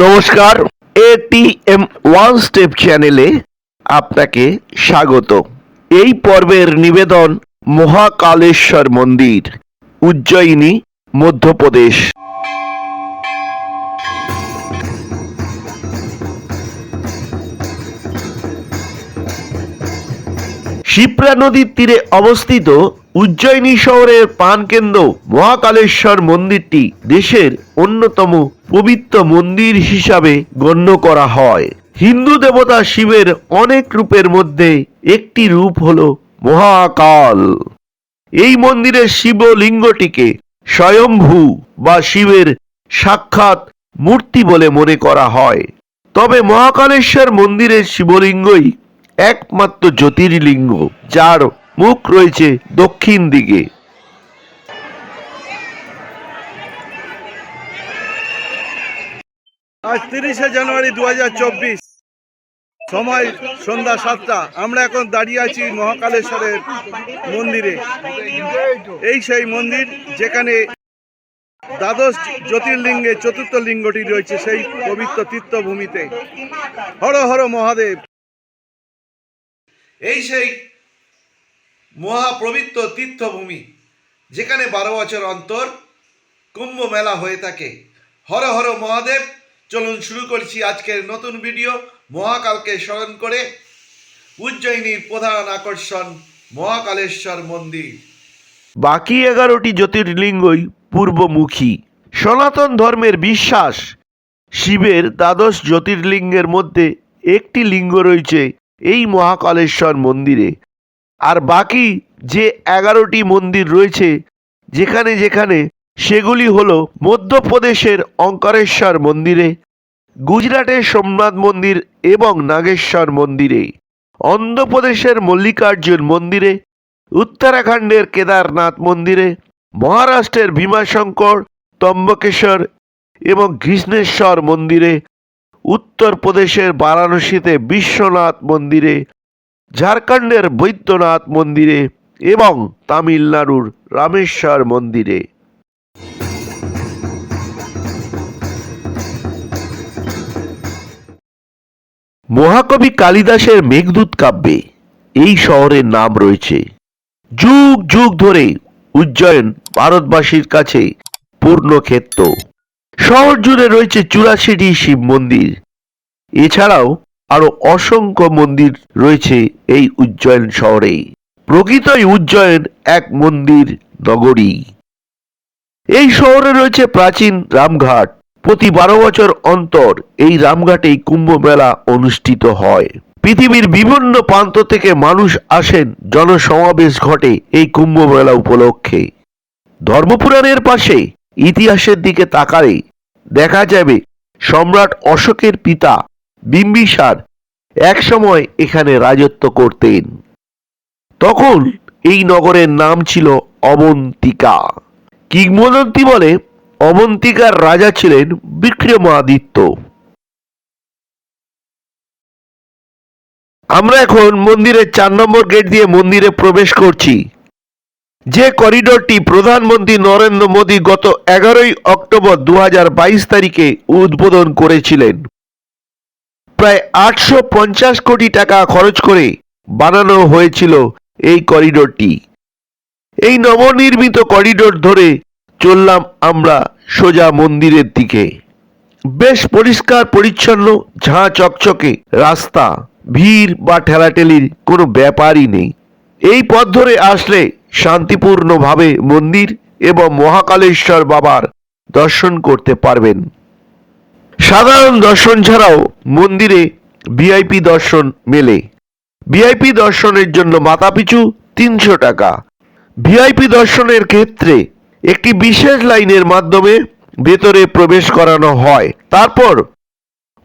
নমস্কার ATM one step চ্যানেলে আপনাকে স্বাগত। এই পর্বের নিবেদন মহাকালেশ্বর মন্দির, উজ্জয়িনী, মধ্যপ্রদেশ। শিপ্রা নদীর তীরে অবস্থিত উজ্জয়িনী শহরের প্রাণকেন্দ্র মহাকালেশ্বর মন্দিরটি দেশের অন্যতম পবিত্র মন্দির হিসাবে গণ্য করা হয়। হিন্দু দেবতা শিবের অনেক রূপের মধ্যে একটি রূপ হল মহাকাল। এই মন্দিরের শিবলিঙ্গটিকে স্বয়ম্ভু বা শিবের সাক্ষাৎ মূর্তি বলে মনে করা হয়। তবে মহাকালেশ্বর মন্দিরের শিবলিঙ্গই একমাত্র জ্যোতির্লিঙ্গ, যার মুখ রয়েছে দক্ষিণ দিকে। আজ তিরিশে জানুয়ারি দু হাজার চব্বিশ। সময় সন্ধ্যা সাতটা। আমরা এখন দাঁড়িয়ে আছি মহাকালেশ্বরের মন্দিরে। এই সেই মন্দির যেখানে দ্বাদশ জ্যোতির্লিঙ্গে চতুর্থ লিঙ্গটি রয়েছে সেই পবিত্র তীর্থভূমিতে। হর হর মহাদেব। এই সেই মহাপবিত্র তীর্থভূমি, যেখানে বারো বছর অন্তর কুম্ভ মেলা হয়ে থাকে। হর হর মহাদেব, চলুন শুরু করছি আজকের নতুন ভিডিও। মহাকালকে স্মরণ করে উজ্জয়িনীর প্রধান আকর্ষণ মহাকালেশ্বর মন্দির। বাকি এগারোটি জ্যোতির্লিঙ্গই পূর্বমুখী। সনাতন ধর্মের বিশ্বাস, শিবের দ্বাদশ জ্যোতির্লিঙ্গের মধ্যে একটি লিঙ্গ রয়েছে এই মহাকালেশ্বর মন্দিরে। আর বাকি যে এগারোটি মন্দির রয়েছে, যেখানে যেখানে, সেগুলি হল মধ্যপ্রদেশের অঙ্কারেশ্বর মন্দিরে, গুজরাটের সোমনাথ মন্দির এবং নাগেশ্বর মন্দিরে, অন্ধ্রপ্রদেশের মল্লিকার্জুন মন্দিরে, উত্তরাখণ্ডের কেদারনাথ মন্দিরে, মহারাষ্ট্রের ভীমাশঙ্কর, তম্বকেশ্বর এবং কৃষ্ণেশ্বর মন্দিরে, উত্তরপ্রদেশের বারাণসীতে বিশ্বনাথ মন্দিরে ঝাড়খণ্ডের বৈদ্যনাথ মন্দিরে এবং তামিলনাড়ুর রামেশ্বর মন্দিরে। মহাকবি কালিদাসের মেঘদূত কাব্যে এই শহরের নাম রয়েছে। যুগ যুগ ধরে উজ্জয়ন ভারতবাসীর কাছে পূর্ণক্ষেত্র শহর জুড়ে রয়েছে চুরাশিটি শিব মন্দির। এছাড়াও আরও অসংখ্য মন্দির রয়েছে এই উজ্জয়ন শহরে। প্রকৃতই উজ্জয়ন এক মন্দির নগরী। এই শহরে রয়েছে প্রাচীন রামঘাট। প্রতি বারো বছর অন্তর এই রামঘাটেই কুম্ভ মেলা অনুষ্ঠিত হয়। পৃথিবীর বিভিন্ন প্রান্ত থেকে মানুষ আসেন জনসমাবেশ ঘটে এই কুম্ভ মেলা উপলক্ষে। ধর্মপুরাণের পাশে ইতিহাসের দিকে তাকালে দেখা যাবে সম্রাট অশোকের পিতা বিম্বিসার একসময় এখানে রাজত্ব করতেন। তখন এই নগরের নাম ছিল অবন্তিকা। কিংবদন্তি বলে অবন্তিকার রাজা ছিলেন বিক্রমাদিত্য। আমরা এখন মন্দিরের চার নম্বর গেট দিয়ে মন্দিরে প্রবেশ করছি। যে করিডোরটি প্রধানমন্ত্রী নরেন্দ্র মোদী গত এগারোই অক্টোবর দু হাজার বাইশ তারিখে উদ্বোধন করেছিলেন। প্রায় আটশো পঞ্চাশ কোটি টাকা খরচ করে বানানো হয়েছিল এই করিডোরটি। এই নবনির্মিত করিডোর ধরে চললাম আমরা সোজা মন্দিরের দিকে। বেশ পরিষ্কার, পরিচ্ছন্ন, ঝাঁ চকচকে রাস্তা, ভিড় বা ঠেলাঠেলির কোনো ব্যাপারই নেই। এই পথ ধরে আসলে শান্তিপূর্ণভাবে মন্দির এবং মহাকালেশ্বর বাবার দর্শন করতে পারবেন। সাধারণ দর্শন ছাড়াও মন্দিরে ভিআইপি দর্শন মেলে। ভিআইপি দর্শনের জন্য মাথাপিছু তিনশো টাকা। ভিআইপি দর্শনের ক্ষেত্রে একটি বিশেষ লাইনের মাধ্যমে ভেতরে প্রবেশ করানো হয়। তারপর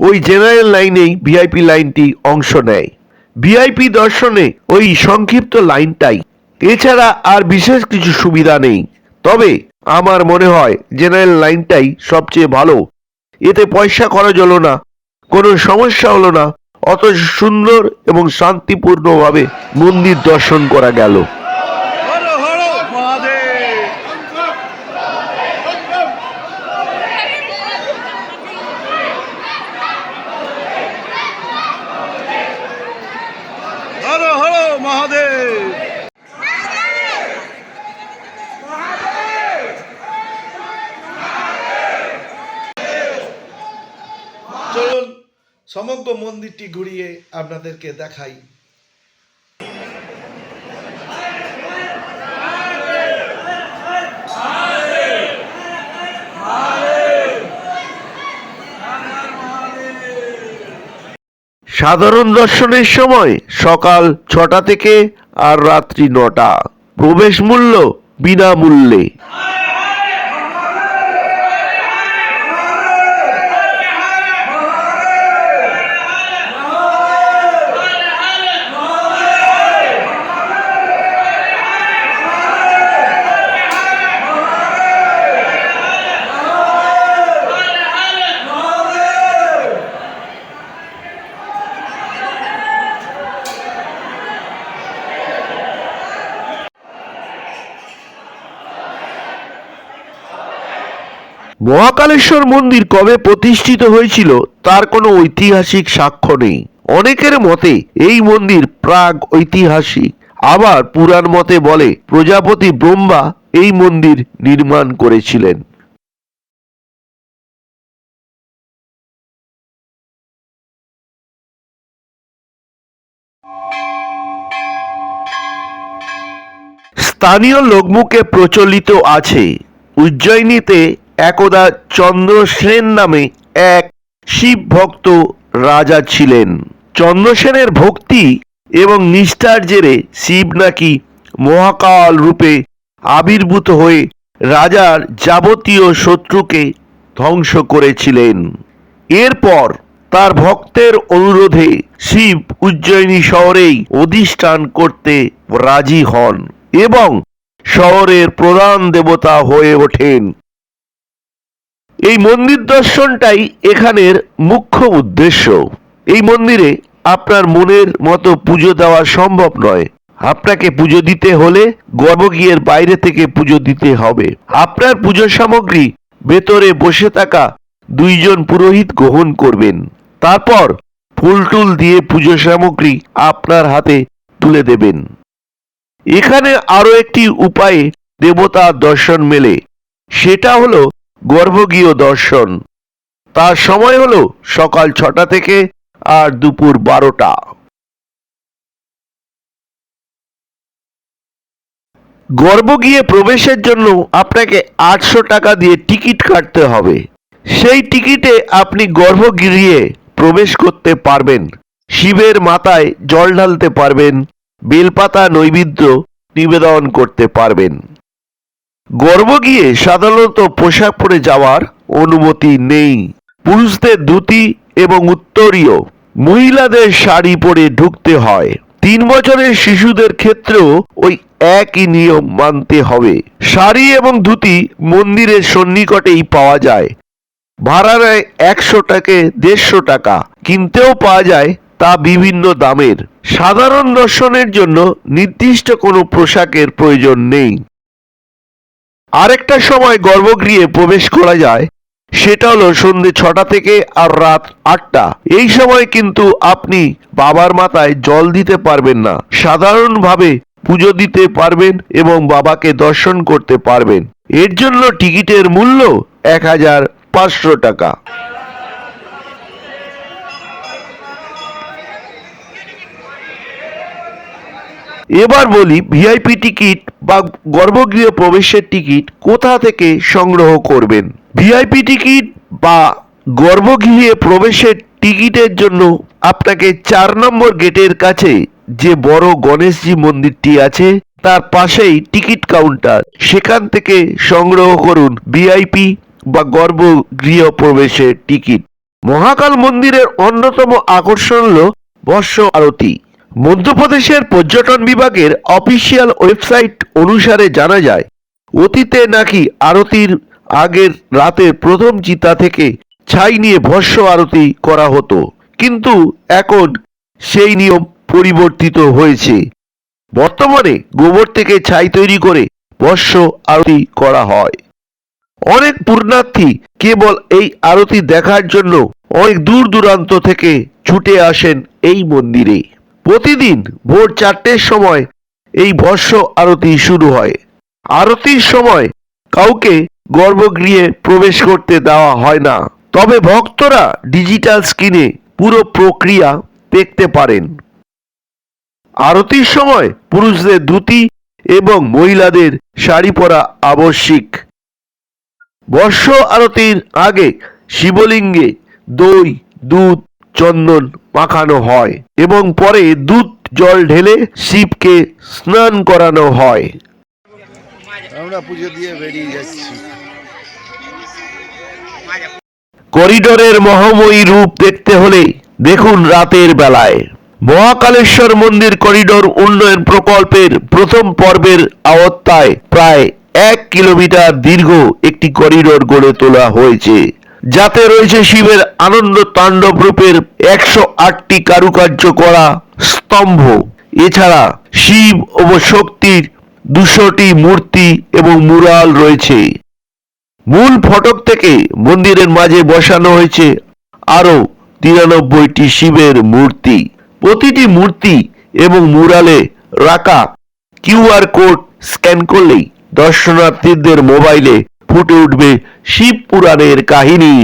ওই জেনারেল লাইনেই ভিআইপি লাইনটি অংশ নেয়। ভিআইপি দর্শনে ওই সংক্ষিপ্ত লাইনটাই। এছাড়া আর বিশেষ কিছু সুবিধা নেই। তবে আমার মনে হয় জেনারেল লাইনটাই সবচেয়ে ভালো। এতে পয়সা খরচ হলো না, কোনো সমস্যা হলো না। অত সুন্দর এবং শান্তিপূর্ণভাবে মন্দির দর্শন করা গেল হর হর মহাদেব সমগ্র মন্দিরটি ঘুরিয়ে আপনাদেরকে দেখাই। সাধারণ দর্শনের সময় সকাল ছটা থেকে আর রাত্রি নটা। প্রবেশ মূল্য বিনামূল্যে। মহাকালেশ্বর মন্দির কবে প্রতিষ্ঠিত হয়েছিল তার কোনো ঐতিহাসিক সাক্ষ্য নেই। অনেকের মতে এই মন্দির প্রাগ ঐতিহাসিক। আবার পুরাণ মতে বলে প্রজাপতি ব্রহ্মা এই মন্দির নির্মাণ করেছিলেন। স্থানীয় লোকমুখে প্রচলিত আছে। উজ্জয়িনীতে একদা চন্দ্রসেন নামে এক শিব ভক্ত রাজা ছিলেন। চন্দ্রসেনের ভক্তি এবং নিষ্ঠার জেরে শিব নাকি মহাকাল রূপে আবির্ভূত হয়ে রাজার যাবতীয় শত্রুকে ধ্বংস করেছিলেন। এরপর তার ভক্তের অনুরোধে শিব উজ্জয়িনী শহরেই অধিষ্ঠান করতে রাজি হন এবং শহরের প্রধান দেবতা হয়ে ওঠেন। এই মন্দির দর্শনটাই এখানের মুখ্য উদ্দেশ্য। এই মন্দিরে আপনার মনের মতো পুজো দেওয়া সম্ভব নয়। আপনাকে পুজো দিতে হলে গর্ভগৃহের বাইরে থেকে পুজো দিতে হবে। আপনার পুজো সামগ্রী ভেতরে বসে থাকা দুইজন পুরোহিত গ্রহণ করবেন। তারপর ফুল টুল দিয়ে পুজো সামগ্রী আপনার হাতে তুলে দেবেন। এখানে আরও একটি উপায়ে দেবতার দর্শন মেলে। সেটা হলো গর্ভগৃহ দর্শন। তার সময় হল সকাল ছটা থেকে আর দুপুর বারোটা। গর্ভগৃহে প্রবেশের জন্য আপনাকে আটশো টাকা দিয়ে টিকিট কাটতে হবে। সেই টিকিটে আপনি গর্ভগৃহে প্রবেশ করতে পারবেন। শিবের মাথায় জল ঢালতে পারবেন। বেলপাতা নৈবেদ্য নিবেদন করতে পারবেন। গর্ভগৃহে সাধারণত পোশাক পরে যাওয়ার অনুমতি নেই। পুরুষদের ধুতি এবং উত্তরীয়, মহিলাদের শাড়ি পরে ঢুকতে হয়। তিন বছরের শিশুদের ক্ষেত্রেও ওই একই নিয়ম মানতে হবে। শাড়ি এবং ধুতি মন্দিরের সন্নিকটেই পাওয়া যায়। ভাড়া নেয় একশো টাকে, দেড়শো টাকা। কিনতেও পাওয়া যায় তা বিভিন্ন দামের। সাধারণ দর্শনের জন্য নির্দিষ্ট কোনো পোশাকের প্রয়োজন নেই। আরেকটা সময় গর্ভগৃহে প্রবেশ করা যায়, সেটা হলো সন্ধে ছটা থেকে আর রাত আটটা। এই সময় কিন্তু আপনি বাবার মাথায় জল দিতে পারবেন না। সাধারণভাবে পুজো দিতে পারবেন এবং বাবাকে দর্শন করতে পারবেন। এর জন্য টিকিটের মূল্য এক হাজার পাঁচশো টাকা। এবার বলি ভিআইপি টিকিট বা গর্ভগৃহ প্রবেশের টিকিট কোথা থেকে সংগ্রহ করবেন? ভিআইপি টিকিট বা গর্ভগৃহে প্রবেশের টিকিটের জন্য আপনাকে চার নম্বর গেটের কাছে যে বড় গণেশজি মন্দিরটি আছে, তার পাশেই টিকিট কাউন্টার। সেখান থেকে সংগ্রহ করুন ভিআইপি বা গর্ভগৃহ প্রবেশের টিকিট। মহাকাল মন্দিরের অন্যতম আকর্ষণ হল বর্ষ আরতি। মধ্যপ্রদেশের পর্যটন বিভাগের অফিসিয়াল ওয়েবসাইট অনুসারে জানা যায়, অতীতে নাকি আরতির আগের রাতের প্রথম চিতা থেকে ছাই নিয়ে ভস্য আরতি করা হতো। কিন্তু এখন সেই নিয়ম পরিবর্তিত হয়েছে। বর্তমানে গোবর থেকে ছাই তৈরি করে ভস্য আরতি করা হয়। অনেক পূর্ণার্থী কেবল এই আরতি দেখার জন্য অনেক দূর দূরান্ত থেকে ছুটে আসেন এই মন্দিরে। প্রতিদিন ভোর চারটের সময় এই ভস্য আরতি শুরু হয়। আরতির সময় কাউকে গর্ভগৃহে প্রবেশ করতে দেওয়া হয় না। তবে ভক্তরা ডিজিটাল স্ক্রিনে পুরো প্রক্রিয়া দেখতে পারেন। আরতির সময় পুরুষদের ধুতি এবং মহিলাদের শাড়ি পরা আবশ্যিক। বর্ষ আরতির আগে শিবলিঙ্গে দই, দুধ চন্দন মাখানো হয় এবং পরে দুধ জল ঢেলে শিবকে স্নান করানো হয়। আমরা পুজো দিয়ে বেরিয়ে যাচ্ছি। করিডোরের মহাময়ী রূপ দেখতে হলে দেখুন রাতের বেলায়। মহাকালেশ্বর মন্দির করিডোর উন্নয়ন প্রকল্পের প্রথম পর্বের আওতায় প্রায় এক কিলোমিটার দীর্ঘ একটি করিডোর গড়ে তোলা হয়েছে। যাতে রয়েছে শিবের আনন্দ তাণ্ডব রূপের একশো আটটি কারুকার্য করা স্তম্ভ। এছাড়া শিব ও শক্তির দুশোটি মূর্তি এবং মুরাল রয়েছে। মূল ফটক থেকে মন্দিরের মাঝে বসানো হয়েছে আরও তিরানব্বইটি শিবের মূর্তি। প্রতিটি মূর্তি এবং মুরালে রাখা কিউআর কোড স্ক্যান করলেই দর্শনার্থীদের মোবাইলে ফুটে উঠবে শিব পুরাণের কাহিনী।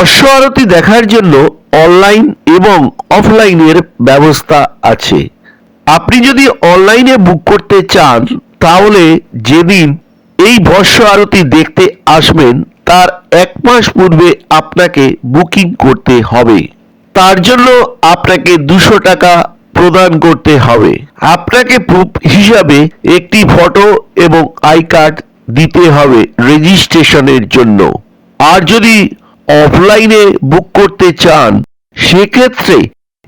বর্ষ আরতি দেখার জন্য অনলাইন এবং অফলাইনের ব্যবস্থা আছে। আপনি যদি অনলাইনে বুক করতে চান, তাহলে যেদিন এই বর্ষ আরতি দেখতে আসবেন, তার এক মাস পূর্বে আপনাকে বুকিং করতে হবে। তার জন্য আপনাকে দুশো টাকা প্রদান করতে হবে। আপনাকে প্রুফ হিসাবে একটি ফটো এবং আই কার্ড দিতে হবে রেজিস্ট্রেশনের জন্য। আর যদি অফলাইনে বুক করতে চান, সেক্ষেত্রে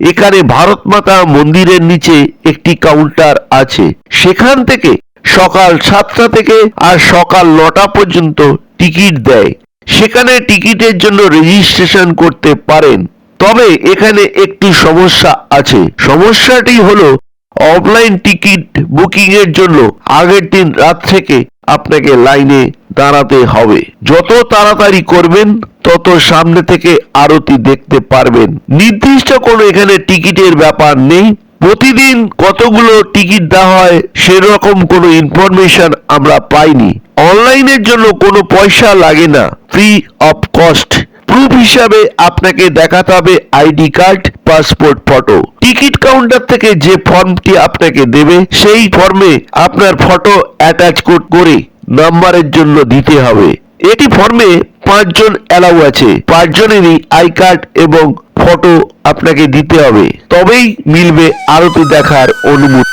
এখানে ভারত মাতা মন্দিরের নিচে একটি কাউন্টার আছে। সেখান থেকে সকাল সাতটা থেকে আর সকাল নটা পর্যন্ত টিকিট দেয়। সেখানে টিকিটের জন্য রেজিস্ট্রেশন করতে পারেন। তবে এখানে একটি সমস্যা আছে। সমস্যাটি হলো অফলাইন টিকিট বুকিং এর জন্য আগের দিন রাত থেকে আপনাকে লাইনে দাঁড়াতে হবে। যত তাড়াতাড়ি করবেন, তত সামনে থেকে আরতি দেখতে পারবেন। নির্দিষ্ট কোনো এখানে টিকিটের ব্যাপার নেই। প্রতিদিন কতগুলো টিকিট দেওয়া হয়, সেরকম কোনো ইনফরমেশন আমরা পাইনি। অনলাইনের জন্য কোনো পয়সা লাগে না। Free of cost. প্রুফ হিসাবে আপনাকে দেখাতে হবে ID card, passport photo. Ticket counter থেকে যে ফর্মটি আপনাকে দেবে, সেই ফর্মে আপনার ফটো অ্যাটাচ করে নাম্বারের জন্য দিতে হবে। এটি ফর্মে পাঁচজন অ্যালাউ আছে। পাঁচজনেরই আই কার্ড এবং ফটো আপনাকে দিতে হবে। তবেই মিলবে আরতি দেখার অনুমতি।